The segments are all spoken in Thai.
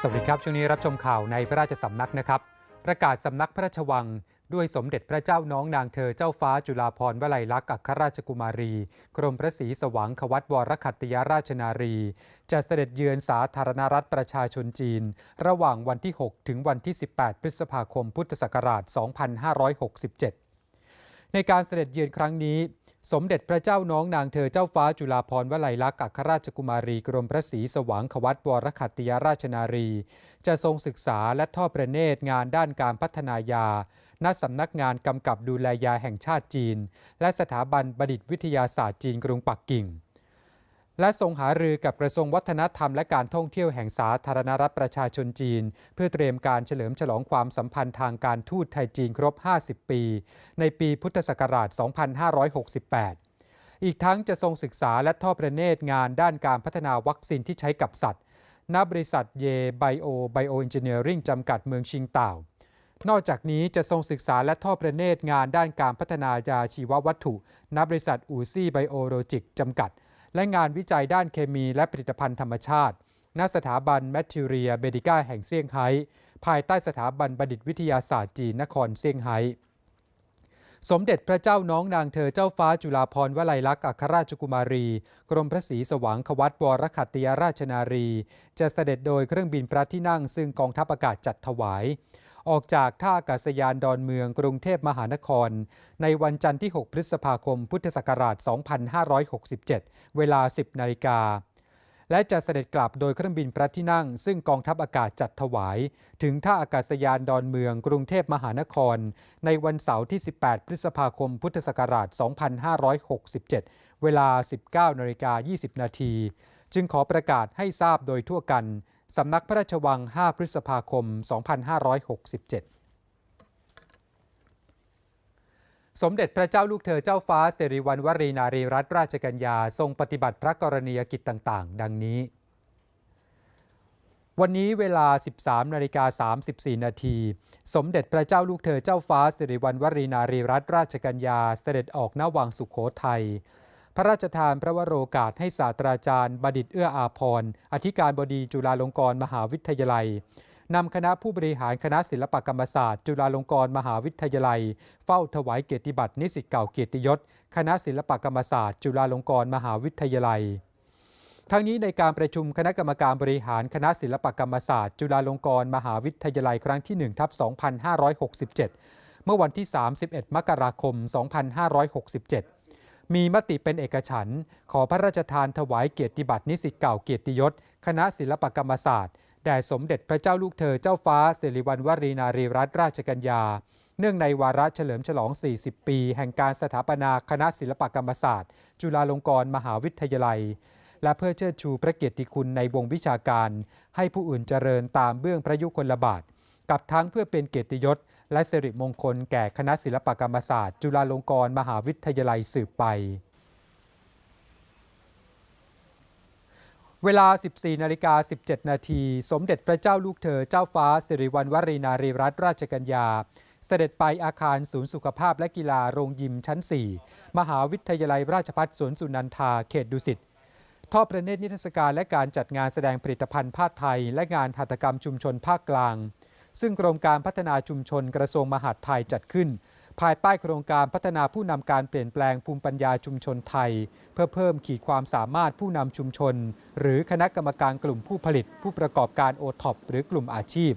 สวัสดีครับ ช่วงนี้รับชมข่าวในพระราชสำนักนะครับ ประกาศสำนักพระราชวัง ด้วยสมเด็จพระเจ้าน้องนางเธอเจ้าฟ้าจุฬาภรณ์วลัยลักษณ์อัครราชกุมารี กรมพระศรีสว่างขวัตวรคัตติยราชนารี จะเสด็จเยือนสาธารณรัฐประชาชนจีน ระหว่างวันที่ 6 ถึงวันที่ 18 พฤษภาคมพุทธศักราช 2567 ในการเสด็จเยือนครั้งนี้ สมเด็จพระเจ้าน้องนางเธอเจ้าฟ้าจุฬาภรณ์วลัยลักษณ์อัครราชกุมารีกรมพระศรีสว่างขวัตวรคัตติยราชนารี จะทรงศึกษาและทอดประเนตรงานด้านการพัฒนายา ณ สำนักงานกำกับดูแลยาแห่งชาติจีน และสถาบันบัณฑิตวิทยาศาสตร์จีนกรุงปักกิ่ง และทรงหารือกับกระทรวงวัฒนธรรมและการท่องเที่ยวแห่งสาธารณรัฐประชาชนจีน เพื่อเตรียมการเฉลิมฉลองความสัมพันธ์ทางการทูตไทยจีนครบ 50 ปี ในปีพุทธศักราช 2568 อีกทั้งจะทรงศึกษาและทอดประเนตรงานด้านการพัฒนาวัคซีนที่ใช้กับสัตว์ณบริษัทเยไบโอไบโอเอนจิเนียริงจำกัดเมืองชิงเต่านอกจากนี้จะทรงศึกษาและทอดประเนตรงานด้านการพัฒนายาชีววัตถุณบริษัทอูซี่ไบโอโลจิกจำกัด และงานวิจัยด้านเคมีและผลิตภัณฑ์ธรรมชาติ ณ สถาบันแมท e เรียเบดิก้าแห่งเซี่ยงไฮ้ ภายใต้สถาบันบัณฑิตวิทยาศาสตร์จีนนครเซี่ยงไฮ้ สมเด็จพระเจ้าน้องนางเธอเจ้าฟ้าจุฬาภรณ์วลัยลักษณ์อัครราชกุมารี กรมพระศรีสว่างขวัตวรคัตติยราชนารี จะเสด็จโดยเครื่องบินพระที่นั่งซึ่งกองทัพอากาศจัดถวาย ออกจากท่าอากาศยานดอนเมืองกรุงเทพมหานคร ในวันจันทร์ที่ 6 พฤษภาคม พุทธศักราช 2567 เวลา 10 นาฬิกา และจะเสด็จกลับโดยเครื่องบินพระที่นั่ง ซึ่งกองทัพอากาศจัดถวาย ถึงท่าอากาศยานดอนเมืองกรุงเทพมหานคร ในวันเสาร์ที่ 18 พฤษภาคม พุทธศักราช 2567 เวลา 19นาฬิกา20 นาทีจึงขอประกาศให้ทราบโดยทั่วกัน สำนักพระราชวัง 5 พฤษภาคม 2567สมเด็จพระเจ้าลูกเธอเจ้าฟ้าสิริวัณวรีนารีรัตนราชกัญญาทรงปฏิบัติพระกรณียกิจต่างๆ ดังนี้ วันนี้เวลา 13นาฬิกา34 นาที สมเด็จพระเจ้าลูกเธอเจ้าฟ้าสิริวัณวรีนารีรัตนราชกัญญาเสด็จออกณวังสุขโขทัย พระราชทานพระวโรกาสให้ศาสตราจารย์ บดิตเอื้ออาพรณ์อธิการบดีจุฬาลงกรณ์มหาวิทยาลัยนำคณะผู้บริหารคณะศิลปกรรมศาสตร์ จุฬาลงกรณ์มหาวิทยาลัย เฝ้าถวายเกียรติบัตรนิสิตเก่าเกียรติยศ คณะศิลปกรรมศาสตร์ จุฬาลงกรณ์มหาวิทยาลัย ทั้งนี้ในการประชุมคณะกรรมการบริหารคณะศิลปกรรมศาสตร์ จุฬาลงกรณ์มหาวิทยาลัยครั้งที่1ทับ2567 เมื่อวันที่ 31 มกราคม 2567 มีมติเป็นเอกฉันท์ขอพระราชทานถวายเกียรติบัตรนิสิตเก่าเกียรติยศ คณะศิลปกรรมศาสตร์แด่สมเด็จพระเจ้าลูกเธอเจ้าฟ้าสิริวัณวรีนารีรัตนราชกัญญา เนื่องในวาระเฉลิมฉลอง 40 ปี แห่งการสถาปนาคณะศิลปกรรมศาสตร์ จุฬาลงกรณ์มหาวิทยาลัย และเพื่อเชิดชูพระเกียรติคุณในวงวิชาการ ให้ผู้อื่นเจริญตามเบื้องพระยุคลบาท กับทั้งเพื่อเป็นเกียรติยศ และสิริมงคลแก่คณะศิลปกรรมศาสตร์ จุฬาลงกรณ์มหาวิทยาลัยสืบไป เวลา 14นาฬิกา17 นาที สมเด็จพระเจ้าลูกเธอเจ้าฟ้าสิริวัณวรีนารีรัตนราชกัญญาเสด็จไปอาคารศูนย์สุขภาพและกีฬาโรงยิมชั้น 4 มหาวิทยาลัยราชภัฏสวนสุนันทาเขตดุสิตทอดประเนตรนิทรรศการและการจัดงานแสดงผลิตภัณฑ์ผ้าไทย และงานหัตถกรรมชุมชนภาคกลาง ซึ่งกรมการพัฒนาชุมชนกระทรวงมหาดไทยจัดขึ้น ภายใต้โครงการพัฒนาผู้นำการเปลี่ยนแปลงภูมิปัญญาชุมชนไทย เพื่อเพิ่มขีดความสามารถผู้นำชุมชน หรือคณะกรรมการกลุ่มผู้ผลิต ผู้ประกอบการโอท็อปหรือกลุ่มอาชีพ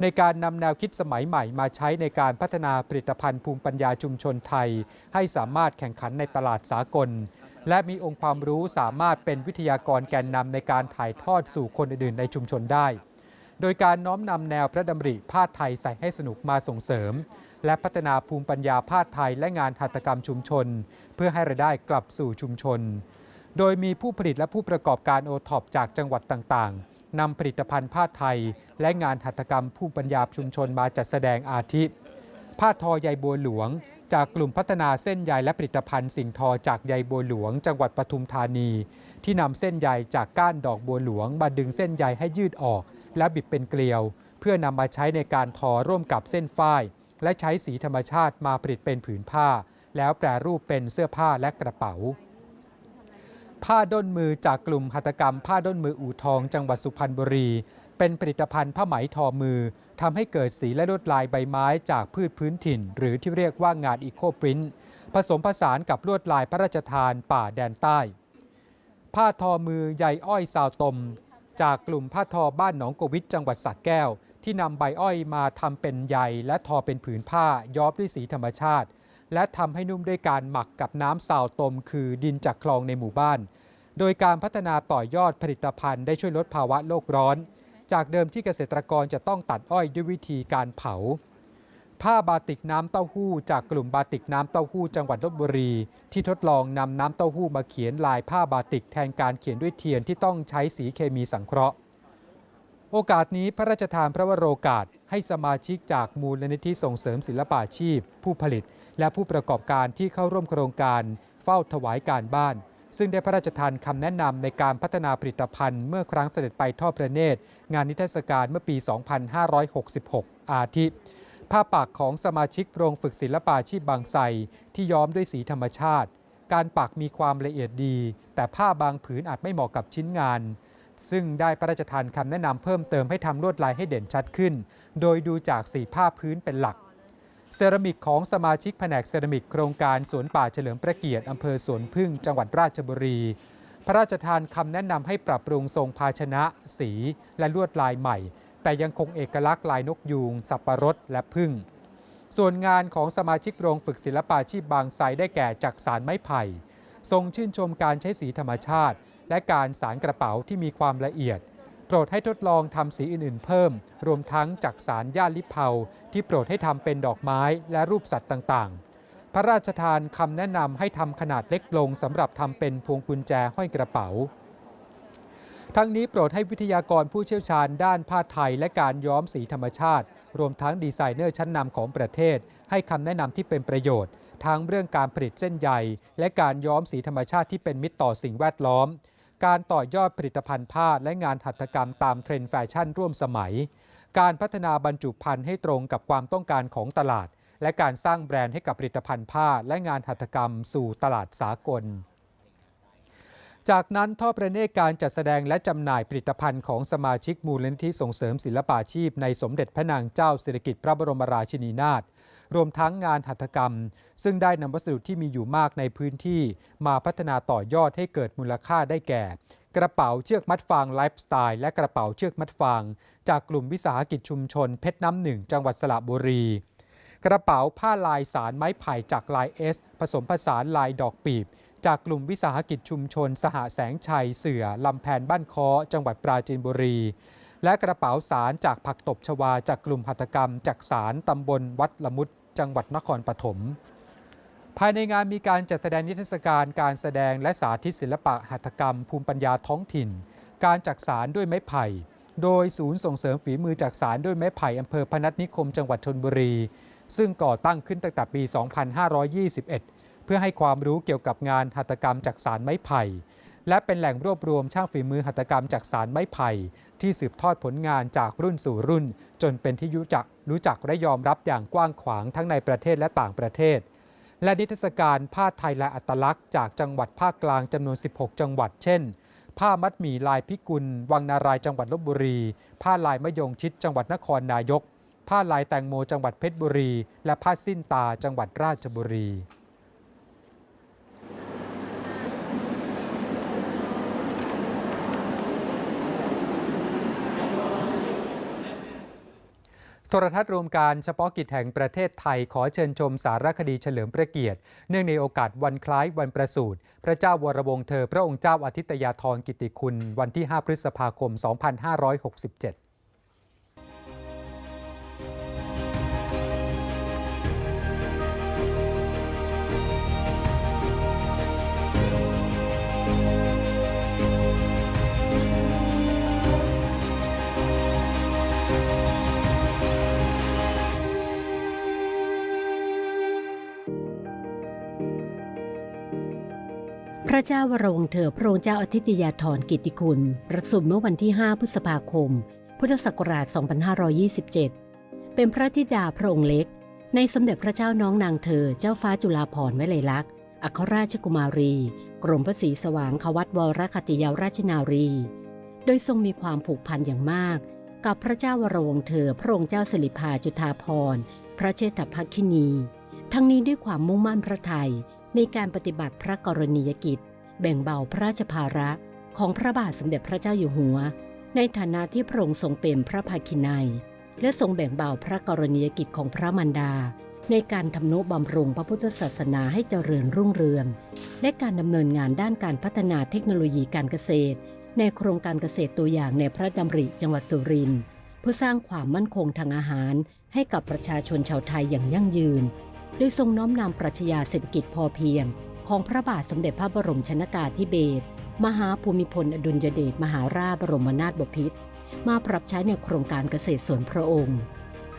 ในการนำแนวคิดสมัยใหม่มาใช้ในการพัฒนาผลิตภัณฑ์ภูมิปัญญาชุมชนไทย ให้สามารถแข่งขันในตลาดสากลและมีองค์ความรู้สามารถเป็นวิทยากรแกนนำในการถ่ายทอดสู่คนอื่นๆในชุมชนได้ โดยการน้อมนำแนวพระดำริผ้าไทยใส่ให้สนุกมาส่งเสริม และพัฒนาภูมิปัญญาผ้าไทยและงานหัตถกรรมชุมชน เพื่อให้รายได้กลับสู่ชุมชน โดยมีผู้ผลิตและผู้ประกอบการโอท็อปจากจังหวัดต่างๆนำผลิตภัณฑ์ผ้าไทย และงานหัตถกรรมผู้ปัญญาชุมชนมาจัดแสดงอาทิผ้าทอใยบัวหลวง จากกลุ่มพัฒนาเส้นใยและผลิตภัณฑ์สิ่งทอจากใยบัวหลวง จังหวัดปทุมธานี ที่นำเส้นใยจากก้านดอกบัวหลวงมาดึงเส้นใยให้ยืดออก และบิดเป็นเกลียว เพื่อนำมาใช้ในการทอร่วมกับเส้นฝ้าย และใช้สีธรรมชาติมาผลิตเป็นผืนผ้า แล้วแปรรูปเป็นเสื้อผ้าและกระเป๋า ผ้าด้นมือจากกลุ่มหัตถกรรม ผ้าด้นมืออู่ทองจังหวัดสุพรรณบุรี เป็นผลิตภัณฑ์ผ้าไหมทอมือทำให้เกิดสีและลวดลายใบไม้จากพืชพื้นถิ่น หรือที่เรียกว่างานอีโคปรินท์ผสมผสานกับลวดลายพระราชทานป่าแดนใต้ผ้าทอมือใยอ้อยซาวตม จากกลุ่มผ้าทอบ้านหนองโกวิทจังหวัดสระแก้ว ที่นำใบอ้อยมาทำเป็นใยและทอเป็นผืนผ้าย้อมด้วยสีธรรมชาติ และทำให้นุ่มด้วยการหมักกับน้ำซาวตมคือดินจากคลองในหมู่บ้าน โดยการพัฒนาต่อยอดผลิตภัณฑ์ได้ช่วยลดภาวะโลกร้อน จากเดิมที่เกษตรกรจะต้องตัดอ้อยด้วยวิธีการเผา ผ้าบาติกน้ำเต้าหู้ จากกลุ่มบาติกน้ำเต้าหู้จังหวัดลบบุรี ที่ทดลองนำน้ำเต้าหู้มาเขียนลายผ้าบาติกแทนการเขียนด้วยเทียนที่ต้องใช้สีเคมีสังเคราะห์ โอกาสนี้พระราชทานพระวโรกาส ให้สมาชิกจากมูลนิธิส่งเสริมศิลปาชีพ ผู้ผลิต และผู้ประกอบการที่เข้าร่วมโครงการ เฝ้าถวายการบ้าน ซึ่งได้พระราชทานคำแนะนำในการพัฒนาผลิตภัณฑ์ เมื่อครั้งเสด็จไปทอดพระเนตรงานนิทรรศการเมื่อปี 2566 อาทิ ผ้าปักของสมาชิกโรงฝึกศิลปาชีพบางไทรที่ย้อมด้วยสีธรรมชาติ การปักมีความละเอียดดี แต่ผ้าบางผืนอาจไม่เหมาะกับชิ้นงาน ซึ่งได้พระราชทานคำแนะนำเพิ่มเติมให้ทำลวดลายให้เด่นชัดขึ้น โดยดูจากสีผ้าพื้นเป็นหลัก เซรามิกของสมาชิกแผนกเซรามิกโครงการสวนป่าเฉลิมพระเกียรติอำเภอสวนพึ่งจังหวัดราชบุรีพระราชทานคำแนะนำให้ปรับปรุงทรงภาชนะ สี และลวดลายใหม่ แต่ยังคงเอกลักษณ์ลายนกยูง สับปะรด และพึ่ง ส่วนงานของสมาชิกโรงฝึกศิลปาชีพบางไทรได้แก่จักสารไม้ไผ่ ทรงชื่นชมการใช้สีธรรมชาติ และการสารกระเป๋าที่มีความละเอียด โปรดให้ทดลองทำสีอื่นๆ เพิ่ม รวมทั้งจักสารย่าลิเผาที่โปรดให้ทำเป็นดอกไม้และรูปสัตว์ต่างๆ พระราชทานคำแนะนำให้ทำขนาดเล็กลงสำหรับทำเป็นพวงกุญแจห้อยกระเป๋า ทั้งนี้โปรดให้วิทยากรผู้เชี่ยวชาญด้านผ้าไทยและการย้อมสีธรรมชาติ รวมทั้งดีไซเนอร์ชั้นนำของประเทศ ให้คำแนะนำที่เป็นประโยชน์ ทั้งเรื่องการผลิตเส้นใยและการย้อมสีธรรมชาติที่เป็นมิตรต่อสิ่งแวดล้อม การต่อยอดผลิตภัณฑ์ผ้าและงานหัตถกรรมตามเทรนด์แฟชั่นร่วมสมัย การพัฒนาบรรจุภัณฑ์ให้ตรงกับความต้องการของตลาด และการสร้างแบรนด์ให้กับผลิตภัณฑ์ผ้าและงานหัตถกรรมสู่ตลาดสากล จากนั้นทอดประเนตรการจัดแสดงและจำหน่ายผลิตภัณฑ์ของสมาชิกมูลนิธิส่งเสริมศิลปาชีพ ในสมเด็จพระนางเจ้าสิริกิติ์พระบรมราชินีนาถรวมทั้งงานหัตถกรรม ซึ่งได้นำวัสดุที่มีอยู่มากในพื้นที่ มาพัฒนาต่อยอดให้เกิดมูลค่าได้แก่ กระเป๋าเชือกมัดฟางไลฟ์สไตล์และกระเป๋าเชือกมัดฟาง จากกลุ่มวิสาหกิจชุมชน เพชรน้ำหนึ่งจังหวัดสระบุรี กระเป๋าผ้าลายสารไม้ไผ่จากลายเอสผสมผสานลายดอกปีบ จากกลุ่มวิสาหกิจชุมชน สหแสงชัย เสือลำแพนบ้านคอจังหวัดปราจีนบุรี และกระเป๋าสารจากผักตบชวา จากกลุ่มหัตกรรม จากสารตำบลวัดละมุด จังหวัดนครปฐมภายในงานมีการจัดแสดงนิทรรศการการแสดงและสาธิตศิลปะหัตถกรรม ภูมิปัญญาท้องถิ่น การจักสารด้วยไม้ไผ่ โดยศูนย์ส่งเสริมฝีมือจักสารด้วยไม้ไผ่อำเภอพนัสนิคมจังหวัดชนบุรี ซึ่งก่อตั้งขึ้นตั้งแต่ปี 2521 เพื่อให้ความรู้เกี่ยวกับงานหัตถกรรมจักสารไม้ไผ่ และเป็นแหล่งรวบรวมช่างฝีมือหัตถกรรมจักสารไม้ไผ่ ที่สืบทอดผลงานจากรุ่นสู่รุ่น จนเป็นที่รู้จักรู้จักและยอมรับอย่างกว้างขวางทั้งในประเทศและต่างประเทศ และนิทรรศการผ้าไทยและอัตลักษณ์จากจังหวัดภาคกลางจำนวน 16 จังหวัด เช่น ผ้ามัดหมี่ลายพิกุล วังนารายจังหวัดลบบุรี ผ้าลายมะยงชิดจังหวัดนครนายกผ้าลายแตงโมจังหวัดเพชรบุรี และผ้าสิ้นตาจังหวัดราชบุรี ทรทัศน์รวมการเฉพาะกิจแห่งประเทศไทยขอเชิญชมสารคดีเฉลิมพระเกียรติ เนื่องในโอกาสวันคล้ายวันประสูติพระเจ้าวรวงศ์เธอ พระองค์เจ้าอาทิตยาธรกิติคุณ วันที่ 5 พฤษภาคม 2567 ระเจ้าวรวงเธอพระองค์เจ้าอาทิตยาธรกิติคุณ ประสูติเมื่อวันที่ 5 พฤษภาคม พุทธศักราช 2527 เป็นพระธิดาพระองค์เล็ก ในสมเด็จพระเจ้าน้องนางเธอ เจ้าฟ้าจุฬาภรณ์วิไลลักษณ์ อัครราชกุมารี กรมพระศรีสว่างควัตวรคติยาราชนารี โดยทรงมีความผูกพันอย่างมาก กับพระเจ้าวรวงเธอ พระองค์เจ้าสิริภาจุฑาภรณ์ พระเชษฐภักคินี ทั้งนี้ด้วยความมุ่งมั่นพระไทย ในการปฏิบัติพระกรณียกิจ แบ่งเบาพระราชภาระของพระบาทสมเด็จพระเจ้าอยู่หัว ในฐานะที่พระองค์ทรงเป็นพระภาคินัยและทรงแบ่งเบาพระกรณียกิจของพระมารดา ในการทำนุบำรุงพระพุทธศาสนาให้เจริญรุ่งเรือง และการดำเนินงานด้านการพัฒนาเทคโนโลยีการเกษตร ในโครงการเกษตรตัวอย่างในพระดำริจังหวัดสุรินทร์เพื่อสร้างความมั่นคงทางอาหารให้กับประชาชนชาวไทยอย่างยั่งยืน โดยทรงน้อมนำปรัชญาเศรษฐกิจพอเพียง ของพระบาทสมเด็จพระบรมชนากาธิเบศรมหาภูมิพลอดุลยเดชมหาราชบรมนาถบพิตรมาปรับใช้ในโครงการเกษตรส่วนพระองค์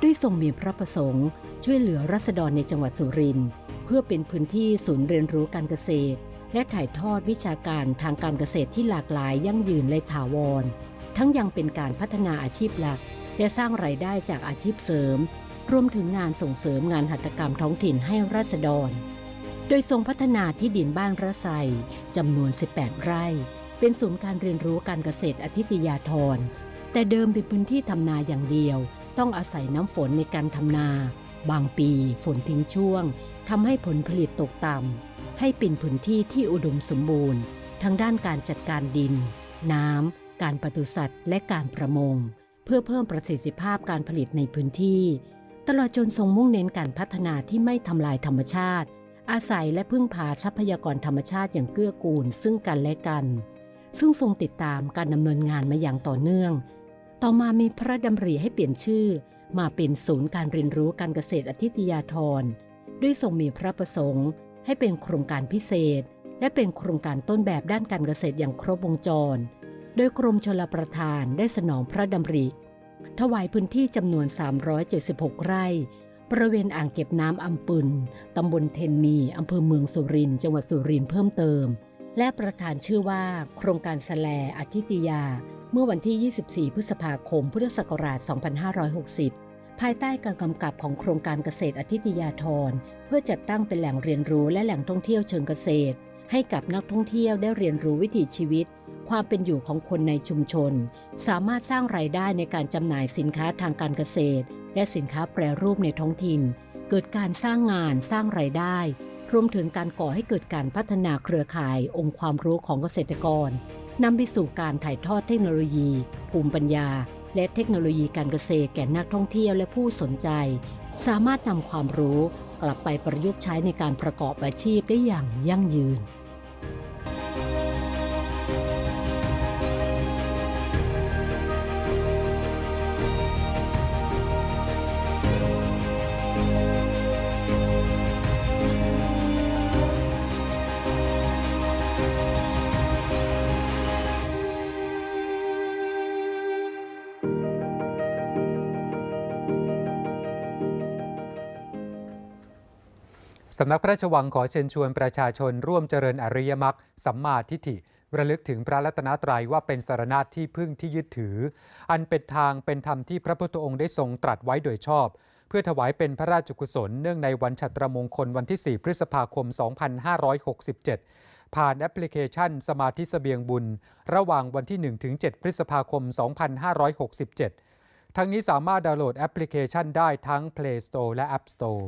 ด้วยทรงมีพระประสงค์ ช่วยเหลือรัษฎรในจังหวัดสุรินทร์เพื่อเป็นพื้นที่ศูนย์เรียนรู้การเกษตร และถ่ายทอดวิชาการทางการเกษตรที่หลากหลายยั่งยืนและถาวร ทั้งยังเป็นการพัฒนาอาชีพหลัก และสร้างรายได้จากอาชีพเสริม รวมถึงงานส่งเสริมงานหัตถกรรมท้องถิ่นให้ราษฎร โดยทรงพัฒนาที่ดินบ้านระไซจำนวน 18 ไร่ เป็นศูนย์การเรียนรู้การเกษตรอธิตยาธร แต่เดิมเป็นพื้นที่ทำนาอย่างเดียว ต้องอาศัยน้ำฝนในการทำนา บางปีฝนทิ้งช่วงทำให้ผลผลิตตกต่ำให้เป็นพื้นที่ที่อุดมสมบูรณ์ทั้งด้านการจัดการดิน น้ำ การปศุสัตว์ และการประมง เพื่อเพิ่มประสิทธิภาพการผลิตในพื้นที่ ตลอดจนทรงมุ่งเน้นการพัฒนาที่ไม่ทำลายธรรมชาติ อาศัยและพึ่งพาทรัพยากรธรรมชาติอย่างเกื้อกูลซึ่งกันและกัน ซึ่งทรงติดตามการดำเนินงานมาอย่างต่อเนื่อง ต่อมามีพระดำริให้เปลี่ยนชื่อ มาเป็นศูนย์การเรียนรู้การเกษตรอธิตยาธรด้วยทรงมีพระประสงค์ ให้เป็นโครงการพิเศษ และเป็นโครงการต้นแบบด้านการเกษตรอย่างครบวงจร โดยกรมชลประทานได้สนองพระดำริ ถวายพื้นที่จำนวน 376 ไร่ บริเวณอ่างเก็บน้ำอำปุนตำบลเทนมีอำเภอเมืองสุรินทร์จังหวัดสุรินทร์เพิ่มเติม และประธานชื่อว่า โครงการสแลอธิตยา เมื่อวันที่ 24 พฤษภาคม พุทธศักราช 2560ภายใต้การกำกับของโครงการเกษตรอธิตยาธรเพื่อจัดตั้งเป็นแหล่งเรียนรู้และแหล่งท่องเที่ยวเชิงเกษตร ให้กับนักท่องเที่ยวได้เรียนรู้วิถีชีวิต ความเป็นอยู่ของคนในชุมชน สามารถสร้างรายได้ในการจำหน่ายสินค้าทางการเกษตร และสินค้าแปรรูปในท้องถิ่น เกิดการสร้างงานสร้างรายได้ รวมถึงการก่อให้เกิดการพัฒนาเครือข่ายองค์ความรู้ของเกษตรกรนำไปสู่การถ่ายทอดเทคโนโลยี ภูมิปัญญา และเทคโนโลยีการเกษตรแก่นักท่องเที่ยวและผู้สนใจ สามารถนำความรู้ กลับไปประยุกต์ใช้ในการประกอบอาชีพได้อย่างยั่งยืน สำนักพระราชวังขอเชิญชวนประชาชนร่วมเจริญอริยมรรคสัมมาทิฏฐิ ระลึกถึงพระรัตนตรัยว่าเป็นสารณะที่พึ่งที่ยึดถือ อันเป็นทางเป็นธรรมที่พระพุทธองค์ได้ทรงตรัสไว้โดยชอบ เพื่อถวายเป็นพระราชกุศลเนื่องในวันฉัตรมงคลวันที่ 4 พฤษภาคม 2567 ผ่านแอปพลิเคชันสมาธิเสบียงบุญ ระหว่างวันที่ 1-7 พฤษภาคม 2567 ทั้งนี้สามารถดาวน์โหลดแอปพลิเคชันได้ทั้ง Play Store และ App Store